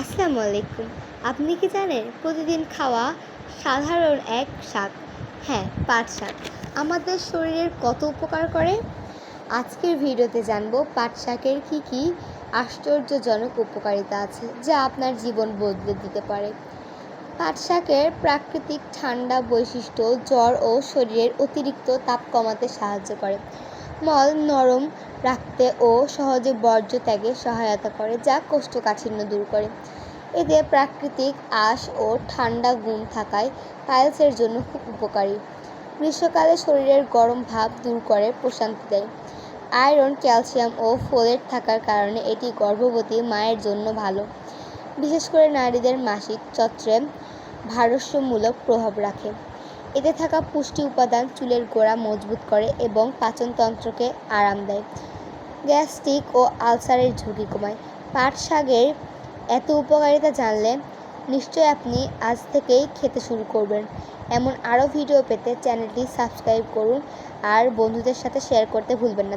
আসসালামু আলাইকুম। আপনি কি জানেন প্রতিদিন খাওয়া সাধারণ এক শাক হ্যাঁ পাট শাক। আমাদের শরীরের কত উপকার করে? আজকের ভিডিওতে জানব পাট শাকের কী কী আশ্চর্যজনক উপকারিতা আছে যা আপনার জীবন বদলে দিতে পারে। পাট শাকের প্রাকৃতিক ঠান্ডা বৈশিষ্ট্য জ্বর ও শরীরের অতিরিক্ত তাপ কমাতে সাহায্য করে। মল নরম রাখতে ও সহজে বর্জ্য ত্যাগে সহায়তা করে, যা কোষ্ঠকাঠিন্য দূর করে। এতে প্রাকৃতিক আঁশ ও ঠান্ডা গুণ থাকায় পাইলসের জন্য খুব উপকারী। গ্রীষ্মকালে শরীরের গরম ভাব দূর করে, প্রশান্তি দেয়। আয়রন, ক্যালসিয়াম ও ফোলেট থাকার কারণে এটি গর্ভবতী মায়ের জন্য ভালো। বিশেষ করে নারীদের মাসিক চত্রে ভারসাম্যমূলক প্রভাব রাখে। এতে থাকা পুষ্টি উপাদান চুলের গোড়া মজবুত করে এবং পাচনতন্ত্রকে আরাম দেয়। গ্যাস্ট্রিক ও আলসারের ঝুঁকি কমায়। পাট শাকের এত উপকারিতা জানলে নিশ্চয়ই আপনি আজ থেকেই খেতে শুরু করবেন। এমন আরও ভিডিও পেতে চ্যানেলটি সাবস্ক্রাইব করুন আর বন্ধুদের সাথে শেয়ার করতে ভুলবেন না।